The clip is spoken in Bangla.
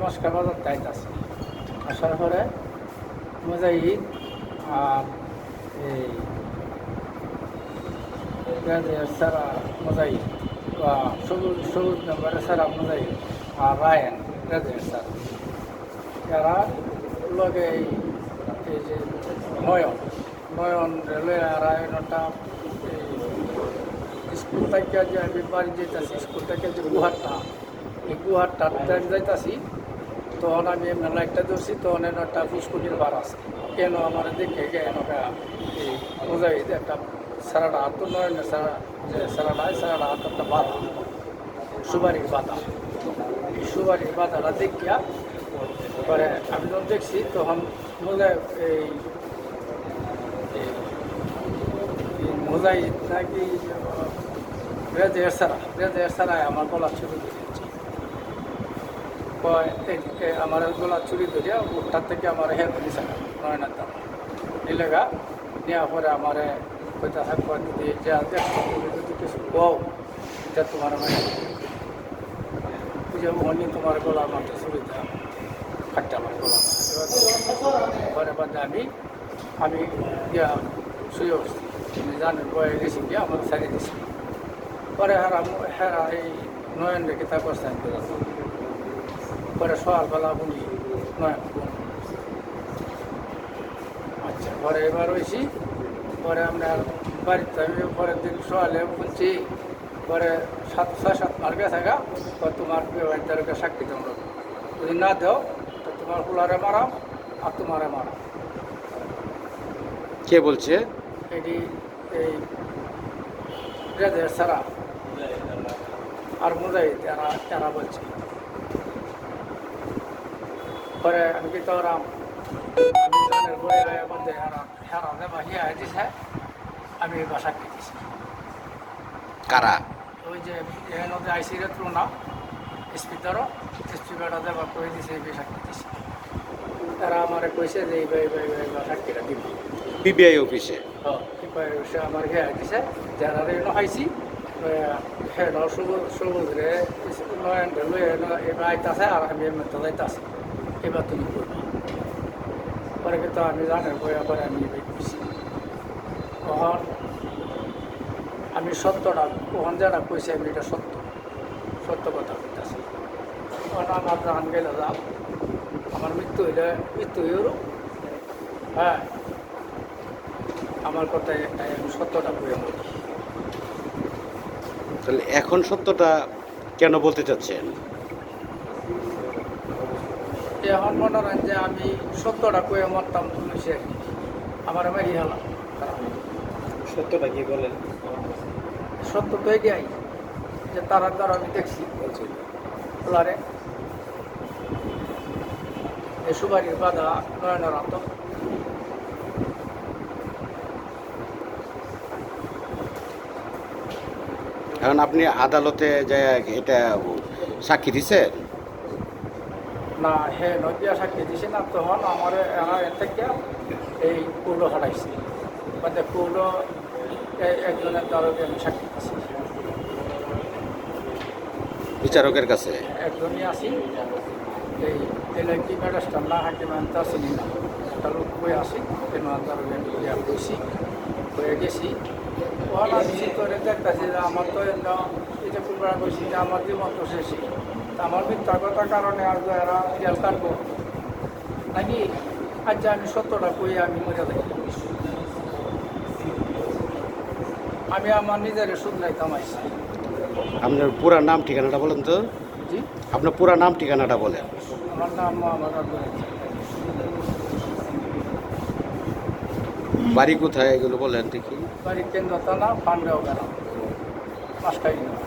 মস্কা বাজার তাইতে আছি। আসার পরে মুজাহিদ আর এই সারা মুজাহিদ বা সবুজ সবুজ নম্বরের সারা মুজাহিদ আর রায়ন গ্রাজুয়েট স্যার এরা লগে এই যে নয়ন নয়ন রেলওয়ে রায়নটা স্কুল থেকে যে আমি বাড়ি যেতেছি স্কুল থেকে যে গুহারটা, এই গুহারটা যাইতাছি তখন আমি এমনি লাইটটা ধরছি, তখন একটা ফুসকুটির বার আছে। কেন আমার দেখে এনেকা এই মুজাহিদ একটা সারাটা হাত নয়, না সারা যে সারাটা সারাটা হাত একটা বাধা। সুপারির বাধা। এই সুপারির বাধাটা দেখিয়া পরে আমি যখন দেখছি, তখন মোজা এই মোজাহিদ নাকি রেজের সারা রেজের সারায় আমার গলা ছুরি দিয়েছে। কয় আমার গলা ছুরি ধরিয়া উঠটার থেকে আমার হের দিছে নয়নার দাম নিলেগা নেওয়ার পরে আমার কইতা থাকব দিদি যে তুমি যদি কিছু কও, এটা তোমার মানে যে মনি তোমার গলা মাথা ছুরি দেওয়া কাটতে আমার গলা পরে বাদে আমি আমি ইয়া শুয়ে উঠছি আমি জানি বয়ে গেছি, গিয়া আমার ছাড়িয়ে দিছি। পরে হেরা হেরা এই নয়ন রেখে তা করছেন পরে সকালবেলা বলি বোন। আচ্ছা পরে এবার হয়েছি পরে আপনার বাড়িতে আমি পরের দিন সকালে বলছি পরে সাত ছয় সাত মার গেছে গা তোমার বিবাহিতারকে সাক্ষী তোমরা যদি না দাও তো তোমার কুলারে মারাম আর তোমারে মারাম কে বলছে? এটি এই সারা। আর মুজাহিদ এরা এরা বলছে। পরে আমি কি তোরাম আমি জানের বই আয়া বলতে হেরা হেরা দেবা হিয়া দিছে আমি বাসা খেতেছি কারা? ওই যে এখানে নদী আইসি রে না স্পিকারও স্পিকারটা দেবা কই দিছে এই বাসা খেতেছি তারা আমারে কইছে যে এই বাই বাই বাই বাসা কেটে দিব। পিবিআই অফিসে? সে আমার ঘেরা দিছে যারা রে নহাইছি হ্যাঁ সবুজ সবুজ রে নয়ন লয়ে এবার আইতাছে আর আমি এমনি তো যাইতাছি। এবার তুমি করবা? কিন্তু আমি জানি বইয়া পরে আমি এবার খুশি। তখন আমি সত্যটা কখন যারা কইছে আমি এটা সত্য। সত্য কথা কইতাছি। তখন আমার জান গেলে যাও আমার মৃত্যু হইলে মৃত্যু হইল হ্যাঁ আমার কথায় একটাই, আমি সত্যটা বলি। তাহলে এখন সত্যটা কেন বলতে চাচ্ছেন? এখন মনে করেন যে আমি সত্যটা কয়ে মরতাম তুলেছি আর কি আমার মারি হলাম সত্যটা কি বলেন? সত্য তো এটাই যে তারার দ্বারা আমি দেখছি। এই সুবারির বাধা নয়নের আত এখন আপনি আদালতে যে এটা সাক্ষী দিচ্ছেন না হে নদিয়া সাক্ষী দিছে না তখন আমার এরা এর থেকে এই কৌলো হারাইছে। মানে কৌলো একজনের দ্বারা আমি সাক্ষী দিছি। বিচারকের কাছে? একজনই আসি এই এলাকি ম্যাডাস্টার না হাকিম আনতে আসিনি না। একটা লোক আসি কেন আনতার ইয়া বসি হয়ে গেছি। আসছি করে দেখতেছি আমার তো কুমড়া বসি যে আমার জীবন তো শেষই আমার মিথ্যাগতার কারণে আর যে এরা জেল কাটবো নাকি আজ আমি সত্যটা কই আমি মজা দেখি আমি আমার নিজের শুধরাইতাম আইসি আপনার পুরা নাম ঠিকানাটা বলেন তো। জি? আপনার পুরা নাম ঠিকানাটা বলেন। আমার নাম রাজ্জাক। বাড়ি কোথায় এগুলো বলেন দেখি। বাড়ি কেন্দ্র থানা পান্ডাও গ্রাম। পাঁচটা ইউনিয়ন